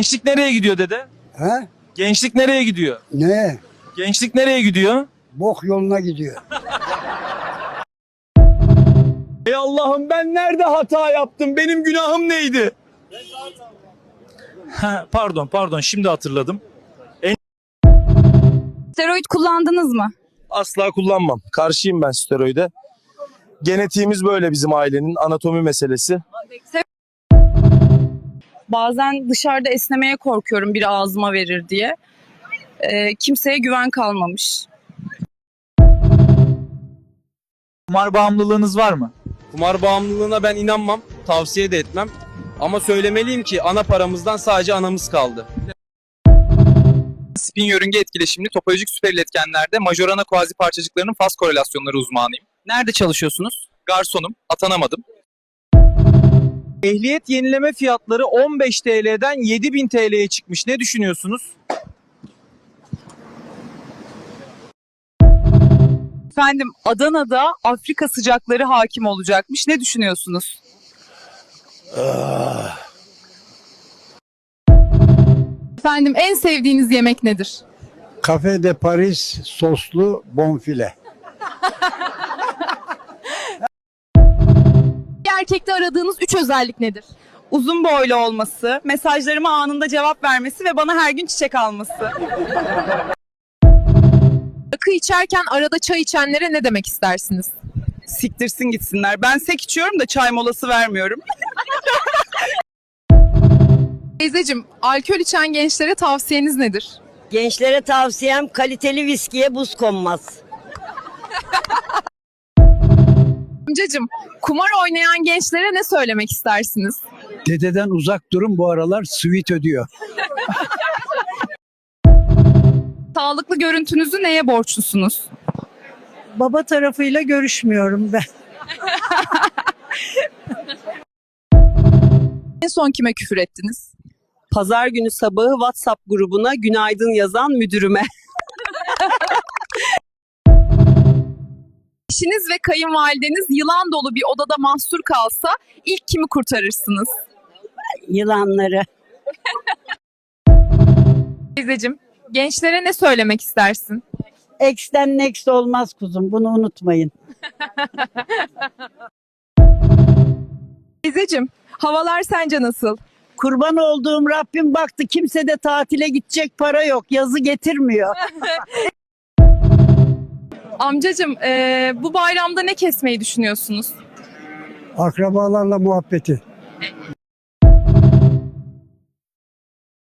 Gençlik nereye gidiyor dede? He? Gençlik nereye gidiyor? Ne? Gençlik nereye gidiyor? Bok yoluna gidiyor. Ey Allah'ım ben nerede hata yaptım? Benim günahım neydi? Ha, pardon pardon şimdi hatırladım. Steroid kullandınız mı? Asla kullanmam. Karşıyım ben steroide. Genetiğimiz böyle bizim ailenin anatomi meselesi. Bazen dışarıda esnemeye korkuyorum biri ağzıma verir diye. Ee, kimseye güven kalmamış. Kumar bağımlılığınız var mı? Kumar bağımlılığına ben inanmam, tavsiye de etmem. Ama söylemeliyim ki ana paramızdan sadece anamız kaldı. Spin yörünge etkileşimli topolojik süper iletkenlerde majorana kuazi parçacıklarının faz korelasyonları uzmanıyım. Nerede çalışıyorsunuz? Garsonum, atanamadım. Ehliyet yenileme fiyatları 15 TL'den 7000 TL'ye çıkmış. Ne düşünüyorsunuz? Efendim Adana'da Afrika sıcakları hakim olacakmış. Ne düşünüyorsunuz? Efendim en sevdiğiniz yemek nedir? Cafe de Paris soslu bonfile. Erkekte aradığınız üç özellik nedir? Uzun boylu olması, mesajlarıma anında cevap vermesi ve bana her gün çiçek alması. Rakı içerken arada çay içenlere ne demek istersiniz? Siktirsin gitsinler. Ben sek içiyorum da çay molası vermiyorum. Teyzecim, alkol içen gençlere tavsiyeniz nedir? Gençlere tavsiyem kaliteli viskiye buz konmaz. Amcacım, kumar oynayan gençlere ne söylemek istersiniz? Dededen uzak durun bu aralar sweet ödüyor. Sağlıklı görüntünüzü neye borçlusunuz? Baba tarafıyla görüşmüyorum ben. En son kime küfür ettiniz? Pazar günü sabahı WhatsApp grubuna günaydın yazan müdürüme. Eşiniz ve kayınvalideniz yılan dolu bir odada mahsur kalsa ilk kimi kurtarırsınız? Yılanları. Teyzecim, gençlere ne söylemek istersin? X'ten next olmaz kuzum bunu unutmayın. Teyzecim, havalar sence nasıl? Kurban olduğum Rabbim baktı kimse de tatile gidecek para yok yazı getirmiyor. Amcacım, eee, bu bayramda ne kesmeyi düşünüyorsunuz? Akrabalarla muhabbeti.